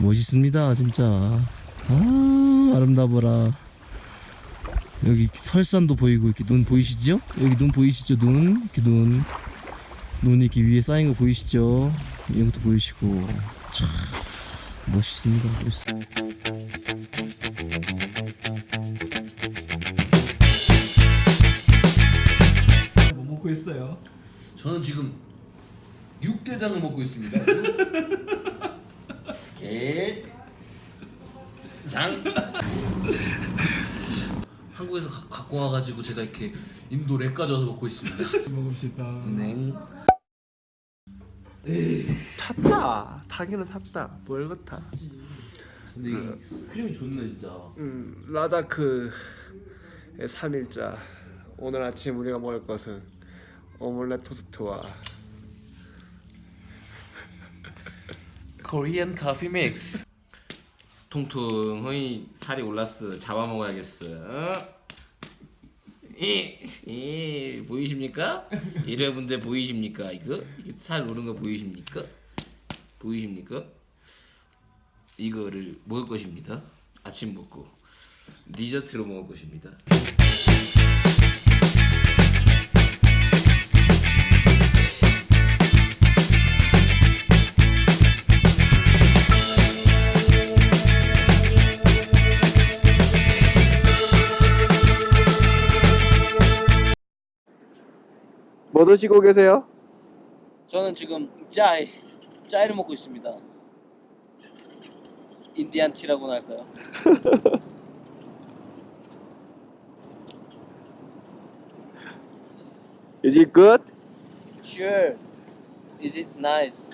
멋있습니다 진짜 아 아름다워라 여기 설산도 보이고 이렇게 눈 보이시죠? 여기 눈 보이시죠? 눈 이렇게 눈 눈이 이렇게 위에 쌓인 거 보이시죠? 이것도 보이시고 참 멋있습니다 멋있... 뭐 먹고 있어요? 저는 지금 육개장을 먹고 있습니다. 개 장. 한국에서 가, 갖고 와가지고 제가 이렇게 인도 렉까지 와서 먹고 있습니다. 먹읍시다. 냉. 탔다. 타기는 탔다. 뭘 같아. 근데 이 크림이 좋네 진짜. 음, 라다크의 3일자. 오늘 아침 우리가 먹을 것은 오믈렛 토스트와 코리안 커피 믹스. 통통의 살이 올랐어. 잡아 먹어야겠어. 어? 이, 이 보이십니까? 여러분들 보이십니까? 이거 살 오른 거 보이십니까? 보이십니까? 이거를 먹을 것입니다. 아침 먹고 디저트로 먹을 것입니다. 뭐 드시고 계세요? 저는 지금 짜이 짜이를 먹고 있습니다. 인디안 티라고나 할까요? Is it good? Sure. Is it nice?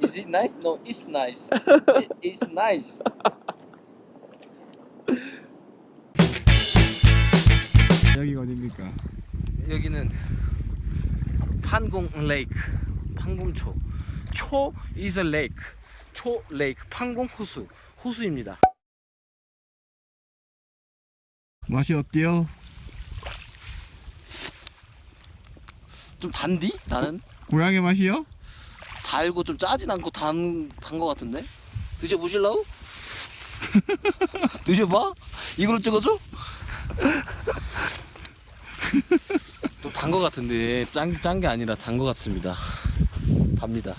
Is it nice? No, it's nice. It is nice. 여기가 어딥니까? 여기는 판공 레이크, 판공초. 초 is a lake. 초 레이크, 판공 호수. 호수입니다. 맛이 어때요? 좀 단디? 나는 고향의 맛이요? 달고 좀 짜진 않고 단단거 같은데? 드셔 보실라고? 드셔봐. 이걸로 찍어줘? 또단거 같은데 짠 짠 게 아니라 단 거 같습니다. 답니다.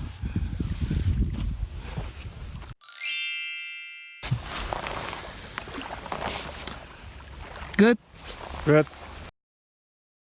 끝. 끝.